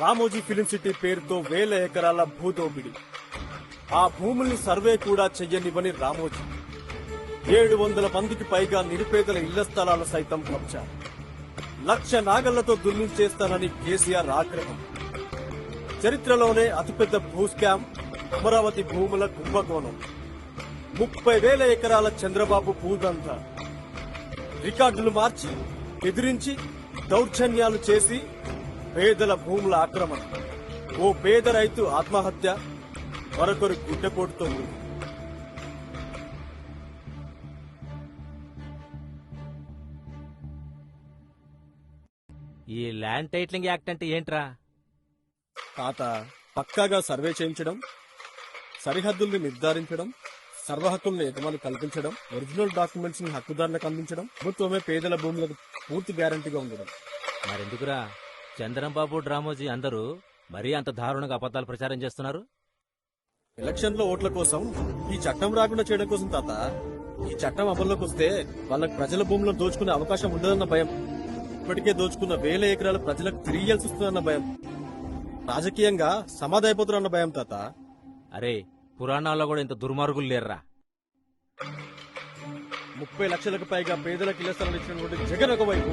Ramoji film city పేరుతో వేల ఎకరాల భూదోపిడి ఆ భూముల్ని సర్వే కూడా చెయ్యనివ్వని రామోజీ. ఏడు వందల మందికి పైగా నిరుపేదల ఇళ్ళ స్థలాల సైతం కబ్జా లక్ష నాగళ్ళతో దున్నించేస్తానని కేసీఆర్ ఆగ్రహం. చరిత్రలోనే అతిపెద్ద భూ స్కామ్ అమరావతి భూముల కుంభకోణం. ముప్పై వేల ఎకరాల చంద్రబాబు భూదంతా. రికార్డులు మార్చి ఎదిరించి దౌర్జన్యాలు చేసి పేదల భూముల ఆక్రమణ. ఓ పేద రైతు ఆత్మహత్య మరొకరు గుడ్డపోటుతో మృతి. ఈ ల్యాండ్ టైటిలింగ్ యాక్ట్ అంటే ఏంట్రా? తాత పక్కాగా సర్వే చేయించడం సరిహద్దుల్ని నిర్ధారించడం సర్వ హక్కుల్ని యజమాని కల్పించడం ఒరిజినల్ డాక్యుమెంట్స్ని హక్కుదారులకు అందించడం ప్రభుత్వమే పేదల భూములకు పూర్తి గ్యారంటీగా ఉండడం. మరెందుకురా? చంద్రంబాబు డ్రామోజీ అందరూ మరీ అంత దారుణంగా అబద్ధాలు ప్రచారం చేస్తున్నారు? ఎలక్షన్లో ఓట్ల కోసం ఈ చట్టం రాకుండా చేయడం కోసం తాత ఈ చట్టం అమల్లోకి వస్తే వాళ్ళకి ప్రజల భూములను దోచుకునే అవకాశం ఉండదన్న భయం. ఇప్పటికే దోచుకున్న వేల ఎకరాలు ప్రజలకు తిరిగి వస్తుందన్న భయం. రాజకీయంగా సమాధాయపోతున్న భయం తాత. అరే పురాణాల్లో కూడా ఇంత దుర్మార్గులు లేర్రా. ముప్పై లక్షలకు పైగా పేదలకు ఇళ్ళ స్థలాలు ఇచ్చినటువంటి జగన్ ఒకవైపు